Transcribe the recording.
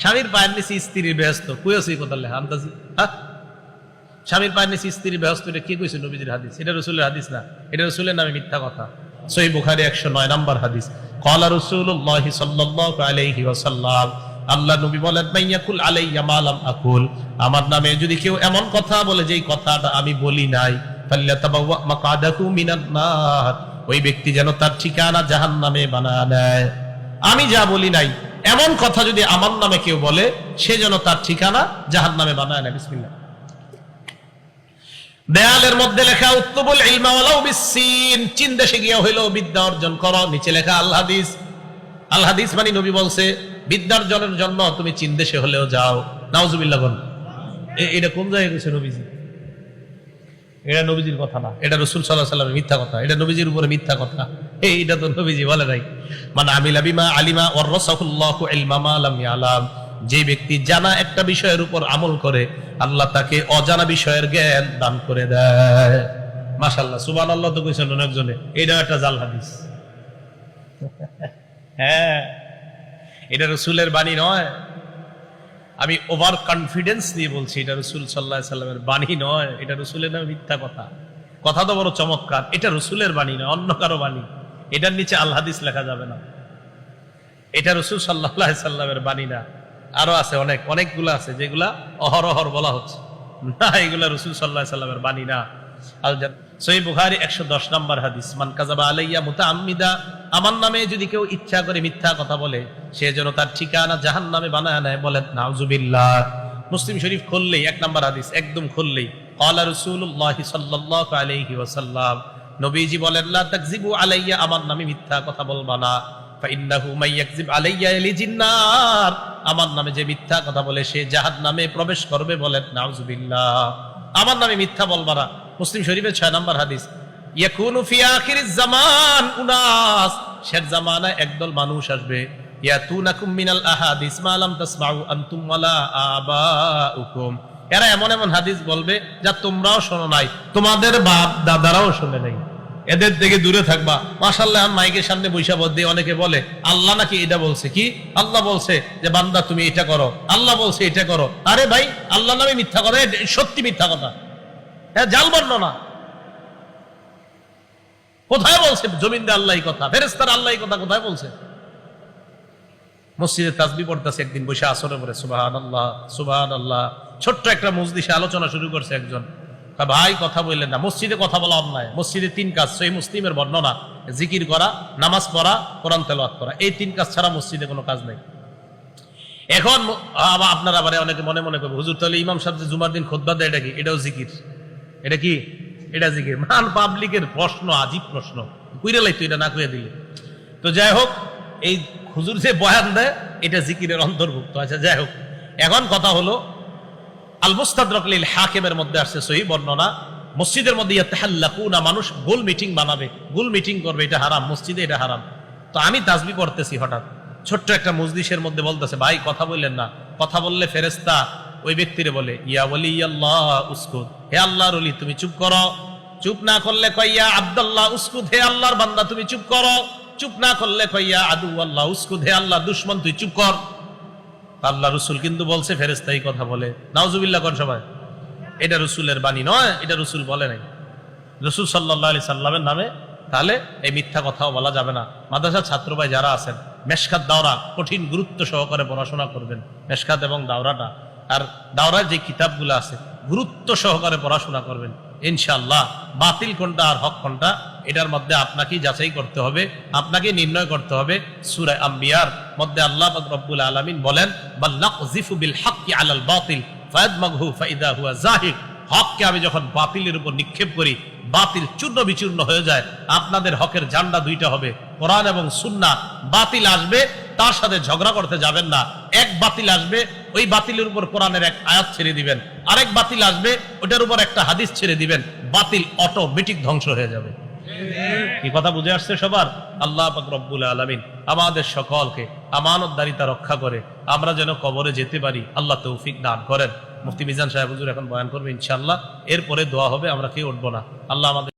স্বামীর পায়ের নিচে স্ত্রীর ব্যস্ত। কোথালে আন্দাজি হ্যাঁ স্বামীর পায়ের নিচে স্ত্রীর ব্যস্ত, এটা কইছে নবীজির হাদিস? এটা রসুলের হাদিস না? এটা রসুলের নামে মিথ্যা কথা। বুখারি একশো নয় নম্বর হাদিস। কলা রসুল্লাহ আলাইহি আল্লাহ নবী বলেন মাইয়াকুল আলাইয়া মালাম আকুল। আমার নামে যদি কেউ এমন কথা বলে যে এই কথাটা আমি বলি নাই নার। ওই ব্যক্তি যেন তার ঠিকানা জাহান্নামে বানা নেয়। আমি যা বলি নাই, এমন কথা যদি আমার নামে কেউ বলে, সে যেন তার ঠিকানা জাহান নামে বানায় না, বিসমিল্লাহ। দেয়ালের মধ্যে লেখা, উত্তবুল ইলমা ওয়ালাউ বিসসিন। চীন দেশে গিয়ে হইল বিদ্যা অর্জন করো, নিচে লেখা, আল হাদিস। আল মানে নবী বলছে, বিদ্যা অর্জনের জন্য তুমি চীন দেশে হলেও যাও। নাউজুবিল্লাহ বল এটা কোন জায়গায় গেছে নবীজি? এটা নবীজির কথা না, এটা রসুল সাল্লাহ সাল্লামের মিথ্যা কথা, এটা নবীজির উপরে মিথ্যা কথা। এই এটা তো নবীজি বলে নাই। মানে আমিলা বিমা আলিমা ওর রসাহুল্লাহু ইলমা মা লাম ইয়ালাম। যে ব্যক্তি জানা একটা বিষয়ের উপর আমল করে, আল্লাহ তাকে অজানা বিষয়ের জ্ঞান দান করে দেয়। মাশাআল্লাহ, সুবহানাল্লাহ তো কইছেন অনেকজনে এটা একটা জাল হাদিস। হ্যাঁ এটা রসুলের বাণী নয়। আমি ওভার কনফিডেন্স দিয়ে বলছি, এটা রসুল সাল্লাহ সাল্লামের বাণী নয়, এটা রসুলের নামে মিথ্যা কথা। কথা তো বড় চমৎকার, এটা রসুলের বাণী নয়, অন্য কারও বাণী। এটার নিচে আল্লাদিস লেখা যাবে না। এটা রসুল সাল্লাহ সাল্লামের বাণী না। আরও আছে অনেক, অনেকগুলো আছে যেগুলা অহরহর বলা হচ্ছে। না, এগুলা রসুল সাল্লাহ সাল্লামের বাণী না। সই বুখারি একশো দশ নম্বর হাদিস, মান কাজাবা আলাইয়া মুতা আম্মিদা আমার নামে যদি কেউ ইচ্ছা করে মিথ্যা কথা বলে, সে যেন তার ঠিকানা জাহান নামে বানায় নেয় বলেন, নাউজুবিল্লাহ। মুসলিম শরীফ খুললেই, এক নম্বর হাদিস, একদম খুললেই কলা রসুল্লাহ সাল্লাহ আলাইহি ওয়াসাল্লাম নবীজি বলেন, লা তাকজিবু আলাইয়া, আমার নামে মিথ্যা কথা বলবা না। আমার নামে যে মিথ্যা কথা বলে, সে জাহান্নামে প্রবেশ করবে বলেন। নাউজুবিল্লাহ। আমার নামে মিথ্যা বলবা না। মুসলিম শরীফের ছয় নম্বর হাদিস, ইয়াকুনু ফি আখিরিজ জামান। উনাস, শেষ জামানায় একদল মানুষ আসবে, ইয়াতুনাকুম মিনাল আহাদিস মা লাম তাসমাউ আনতুম ওয়ালা আবাউকুম। এরা এমন এমন হাদিস বলবে, যা তোমরাও শোনো নাই, তোমাদের বাপ দাদারাও শোনে নাই। এদের থেকে দূরে থাকবা। মাশাল্লাহ মাইকের সামনে বৈশাখ দিয়ে অনেকে বলে, আল্লাহ নাকি এটা বলছে? কি? আল্লাহ বলছে যে, বান্দা, তুমি এটা করো। আল্লাহ বলছে, এটা করো। আরে ভাই আল্লাহ নামে মিথ্যা কথা সত্যি মিথ্যা কথা। হ্যাঁ জাল বর্ণনা কোথায় বলছে? জমিনদার আল্লাহ কথা ফেরেস্তার আল্লাহ কথা কোথায় বলছে? মসজিদে তাসবি পড়তেছে একদিন বসে আসরে পরে সুবাহান আল্লাহ সুবাহান আল্লাহ ছোট্ট একটা মসজিদে আলোচনা শুরু করছে একজন। তা ভাই কথা বললেন না। মসজিদে কথা বলা অন্যায় মসজিদে তিন কাজ সেই মুসলিমের বর্ণনা, জিকির করা, নামাজ পড়া, কোরআন তেলাওয়াত করা। এই তিন কাজ ছাড়া মসজিদে কোনো কাজ নেই। এখন আপনারা আবার অনেকে মনে মনে করবে, হুজুর, তাহলে ইমাম সাহেব যে জুমার দিন খোদবা দেয়, এটা কি? এটাও জিকির। এটা কি? এটা জিকির। মান পাবলিকের প্রশ্ন, আজীব প্রশ্ন। কুইরে লাইতো, এটা না কুয়ে দিলে। তো যাই হোক, এই হুজুর যে বয়ান দেয়, এটা জিকিরের অন্তর্ভুক্ত। আচ্ছা যাই হোক। এখন কথা হলো আল মুস্তাদরক লিল হাকিমের মধ্যে আসছে সহি বর্ণনা, মসজিদের মধ্যে ইয়াতাহাল্লাকুনা, মানুষ গোল মিটিং বানাবে, গোল মিটিং করবে, এটা হারাম, মসজিদে এটা হারাম। তো আমি পড়তেছি হঠাৎ, ছোট্ট একটা মজলিসের মধ্যে বলতেছে, ভাই, কথা বললেন না। কথা বললে ফেরেস্তা ওই ব্যক্তিরে বলে, ইয়া বলি আল্লাহ উস্কুদ, হে আল্লাহর অলি তুমি চুপ করো। চুপ না করলে কইয়া, আব্দুল্লাহ উস্কুদ, হে আল্লাহর বান্দা, তুমি চুপ করো। চুপ না করলে কইয়া, আদু আল্লাহ উস্কুদ, হে আল্লাহ, দুশ্মন, তুই চুপ কর। আল্লাহ রসুল কিন্তু বলছে ফেরেস্তা এই কথা বলে। নাউজুবিল্লাহ কোন সবাই এটা রসুলের বাণী নয়, এটা রসুল বলে নাই। রসুল সাল্লাহ আলি সাল্লামের নামে তাহলে এই মিথ্যা কথাও বলা যাবে না। মাদ্রাসার ছাত্র ভাই যারা আছেন, মেশকাত দাওরা কঠিন গুরুত্ব সহকারে পড়াশোনা করবেন, মেশকাত এবং দাওরাটা। আর দাওরার যে কিতাবগুলো আছে, গুরুত্ব সহকারে পড়াশোনা করবেন। ইনশাআল্লাহ। বাতিল কোনটা আর হক কোনটা, এটার মধ্যে আপনাকেই যাচাই করতে হবে আপনাকে নির্ণয় করতে হবে। সুরে আম্বিয়ার মধ্যে আল্লাহ রব্বুল আলামিন বলেন বাতিল হুয়া হককে আমি যখন বাতিলের উপর নিক্ষেপ করি, বাতিল চূর্ণ বিচূর্ণ হয়ে যায়। আপনাদের হকের জান্ডা দুইটা হবে, কোরআন এবং সুন্না বাতিল আসবে, তার সাথে ঝগড়া করতে যাবেন না। এক বাতিল আসবে, ওই বাতিলের উপর কোরআনের এক আয়াত ছেড়ে দিবেন। আরেক বাতিল আসবে ওটার উপর একটা হাদিস ছেড়ে দিবেন। বাতিল অটোমেটিক ধ্বংস হয়ে যাবে। কি কথা বুঝে আসছে সবার? আল্লাহ রব্বুল আলামিন আমাদের সকলকে আমানতদারিতা রক্ষা করে, আমরা যেন কবরে যেতে পারি, আল্লাহ তৌফিক দান করেন। মুফতি মিজান সাহেব হুজুর এখন বয়ান করবে, ইনশাআল্লাহ। এরপরে দোয়া হবে, আমরা কেউ উঠবো না। আল্লাহ আমাদের